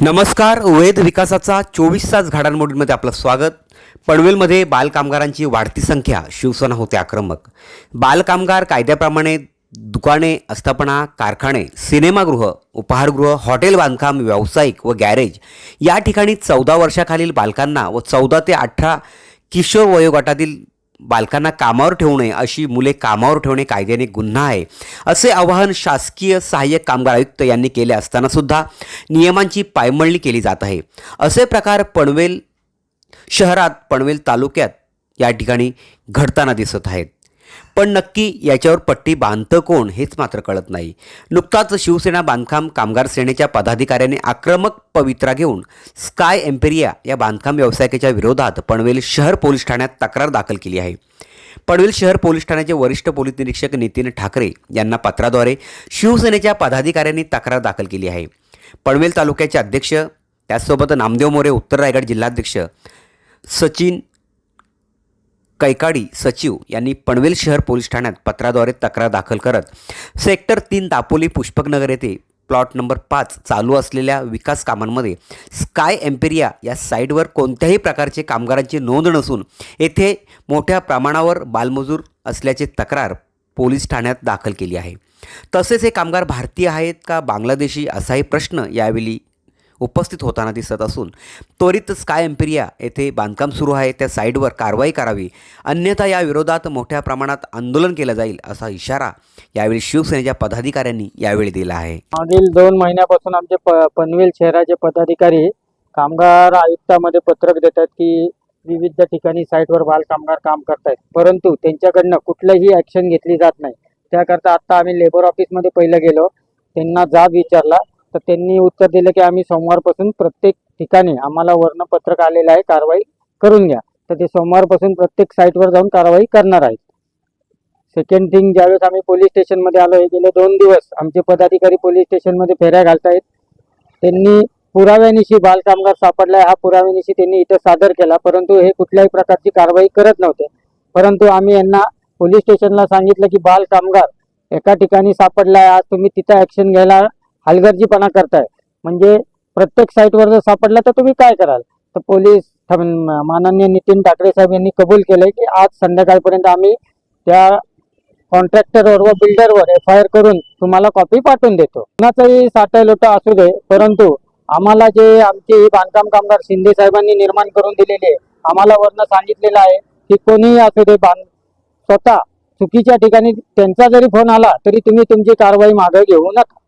नमस्कार वेद विकासाचा चोवीस तास घडामोडींमध्ये आपलं स्वागत. पनवेलमध्ये बालकामगारांची वाढती संख्या शिवसेना होते आक्रमक. बालकामगार कायद्याप्रमाणे दुकाने आस्थापना कारखाने सिनेमागृह उपाहारगृह हॉटेल बांधकाम व्यावसायिक व गॅरेज या ठिकाणी चौदा वर्षाखालील बालकांना व चौदा ते अठरा किशोर वयोगटातील बालकांना कामावर ठेवू नये अशी मुले कामावर ठेवणे कायद्याने गुन्हा आहे. असे आवाहन शासकीय सहाय्यक कामगार आयुक्त यांनी केले असताना सुद्धा नियमांची पायमळणी केली जात आहे. असे प्रकार पनवेल शहरात पनवेल तालुक्यात या ठिकाणी घडताना दिसत आहेत. पण नक्की याच्यावर पट्टी बांधतं कोण हेच मात्र कळत नाही. नुकताच शिवसेना बांधकाम कामगार सेनेच्या पदाधिकाऱ्याने आक्रमक पवित्रा घेऊन स्काय एम्पेरिया या बांधकाम व्यावसायिकाच्या विरोधात पनवेल शहर पोलीस ठाण्यात तक्रार दाखल केली आहे. पनवेल शहर पोलीस ठाण्याचे वरिष्ठ पोलीस निरीक्षक नितीन ठाकरे यांना पत्राद्वारे शिवसेनेच्या पदाधिकाऱ्यांनी तक्रार दाखल केली आहे. पनवेल तालुक्याचे अध्यक्ष त्याचसोबत नामदेव मोरे उत्तर रायगड जिल्हाध्यक्ष सचिन कैकाडी सचिव यांनी पनवेल शहर पोलीस ठाण्यात पत्राद्वारे तक्रार दाखल करत सेक्टर तीन दापोली पुष्पकनगर येथे प्लॉट नंबर पाच चालू असलेल्या विकास कामांमध्ये स्काय एम्पेरिया या साईटवर कोणत्याही प्रकारचे कामगारांची नोंद नसून येथे मोठ्या प्रमाणावर बालमजूर असल्याचे तक्रार पोलीस ठाण्यात दाखल केली आहे. तसेच हे कामगार भारतीय आहेत का बांगलादेशी? असाही प्रश्न यावेळी उपस्थित होताना दिसत असून त्वरित स्काय एम्पिरिया येथे बांधकाम सुरू आहे. त्या साईटवर कारवाई करावी. अन्यथा या विरोधात मोठ्या प्रमाणात आंदोलन केलं जाईल असा इशारा यावेळी शिवसेनेच्या पदाधिकाऱ्यांनी यावेळी दिला आहे. मागील दोन महिन्यापासून आमचे प पनवेल शहराचे पदाधिकारी कामगार आयुक्तामध्ये पत्रक देतात की विविध ठिकाणी साईटवर बाल कामगार काम करतायत. परंतु त्यांच्याकडनं कुठलंही ॲक्शन घेतली जात नाही. त्याकरता आत्ता आम्ही लेबर ऑफिसमध्ये पहिलं गेलो. त्यांना जाब विचारला. तर त्यांनी उत्तर दिलं की आम्ही सोमवारपासून प्रत्येक ठिकाणी आम्हाला वर्णपत्रक आलेलं आहे कारवाई करून घ्या. तर ते सोमवारपासून प्रत्येक साईटवर जाऊन कारवाई करणार आहेत. सेकंड थिंग ज्यावेळेस आम्ही पोलीस स्टेशनमध्ये आलो हे गेले दोन दिवस आमचे पदाधिकारी पोलीस स्टेशनमध्ये फेऱ्या घालतायत. त्यांनी पुराव्यानिशी बालकामगार सापडलाय हा पुराव्यानिशी त्यांनी इथं सादर केला परंतु हे कुठल्याही प्रकारची कारवाई करत नव्हते. परंतु आम्ही यांना पोलीस स्टेशनला सांगितलं की बालकामगार एका ठिकाणी सापडलाय आज तुम्ही तिथं ऍक्शन घ्यायला हलगर्जीपणा करताय. म्हणजे प्रत्येक साईटवर जर सापडला तर तुम्ही काय कराल? तर पोलीस माननीय नितीन ठाकरे साहेब यांनी कबूल केलंय की आज संध्याकाळपर्यंत आम्ही त्या कॉन्ट्रॅक्टरवर व बिल्डरवर एफ आय आर करून तुम्हाला कॉपी पाठवून देतो. कुणाचाही साठा लोटा असू दे परंतु आम्हाला जे आमचे बांधकाम कामगार शिंदे साहेबांनी निर्माण करून दिलेले आहे, आम्हाला वरनं सांगितलेलं आहे की कोणीही असू दे बांध स्वतः चुकीच्या ठिकाणी त्यांचा जरी फोन आला तरी तुम्ही तुमची कारवाई मागे घेऊ नका.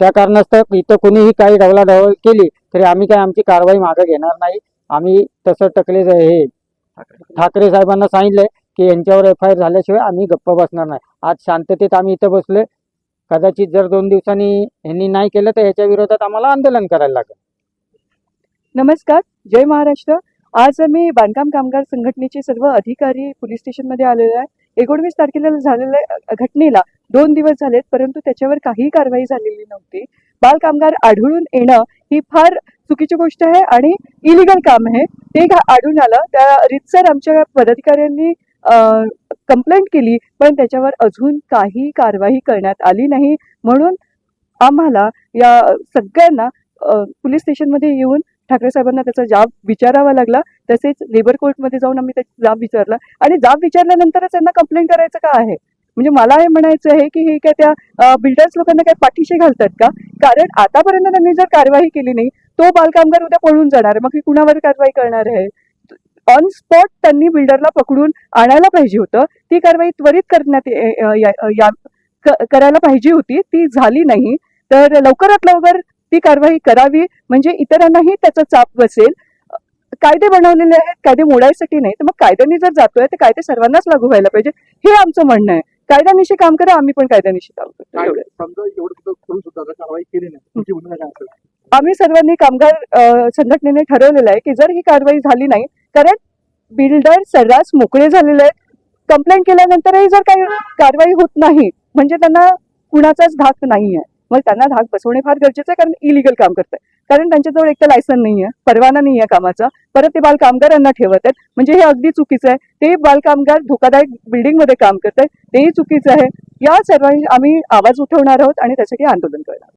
त्या कारणास्तव इथं कोणीही काही ढवलाढवल केली तरी आम्ही काय आमची कारवाई मागे घेणार नाही. आम्ही तसं टकले हे ठाकरे साहेबांना सांगितलंय की यांच्यावर एफ आय आर झाल्याशिवाय आम्ही गप्प बसणार नाही. आज शांततेत आम्ही इथं बसलोय. कदाचित जर दोन दिवसांनी यांनी नाही केलं तर याच्या विरोधात आम्हाला आंदोलन करायला लागेल. नमस्कार. जय महाराष्ट्र. आज मी बांधकाम कामगार संघटनेचे सर्व अधिकारी पोलीस स्टेशनमध्ये आलेले आहे. एकोणवीस तारखेला झालेल्या घटनेला दोन दिवस झालेत परंतु त्याच्यावर काही कारवाई झालेली नव्हती. बाल कामगार आढळून येणं ही फार चुकीची गोष्ट आहे आणि इलिगल काम आहे. ते घा- आढळून आलं. त्या रितसर आमच्या पदाधिकाऱ्यांनी कंप्लेंट केली पण त्याच्यावर अजून काही कारवाई करण्यात आली नाही. म्हणून आम्हाला या सगळ्यांना पोलीस स्टेशनमध्ये येऊन ठाकरे साहेबांना त्याचा जाब विचारावा लागला. तसेच लेबर कोर्टमध्ये जाऊन आम्ही त्याचा जाब विचारला. आणि जाब विचारल्यानंतरच त्यांना कंप्लेंट करायचं का आहे? म्हणजे मला हे म्हणायचं आहे की हे काय त्या बिल्डर्स लोकांना काय पाठीशी घालतात का? कारण आतापर्यंत त्यांनी जर कारवाई केली नाही तो बालकामगार उद्या पळून जाणार. आहे मग ही कुणावर कारवाई करणार आहे? ऑन स्पॉट त्यांनी बिल्डरला पकडून आणायला पाहिजे होतं. ती कारवाई त्वरित करण्यात ये- या- करायला पाहिजे होती. ती झाली नाही. तर लवकरात लवकर ती कारवाई करावी म्हणजे इतरांनाही त्याचा चाप बसेल. कायदे बनवलेले आहेत कायदे मोडायसाठी नाही तर मग कायद्याने जर जातोय तर कायदे सर्वांनाच लागू व्हायला पाहिजे. हे आमचं म्हणणं आहे. कायद्यानिशी काम करा आम्ही पण कायद्यानिशी काम करतो. आम्ही सर्वांनी कामगार संघटनेने ठरवलेलं आहे की जर ही कारवाई झाली नाही कारण बिल्डर सर्रास मोकळे झालेले आहेत. कंप्लेंट केल्यानंतरही जर काही कारवाई होत नाही म्हणजे त्यांना कुणाचाच धाक नाही आहे मग त्यांना धाक बसवणे फार गरजेचं आहे कारण इलिगल काम करतात कारण त्यांच्याजवळ एक तर लायसन नाही आहे परवाना नाही आहे कामाचा. परत ते बालकामगारांना ठेवत आहेत म्हणजे हे अगदी चुकीचं आहे. ते बालकामगार धोकादायक बिल्डिंगमध्ये काम करत आहेत तेही चुकीचं आहे. या सर्वांनी आम्ही आवाज उठवणार आहोत आणि त्यासाठी आंदोलन करणार आहोत.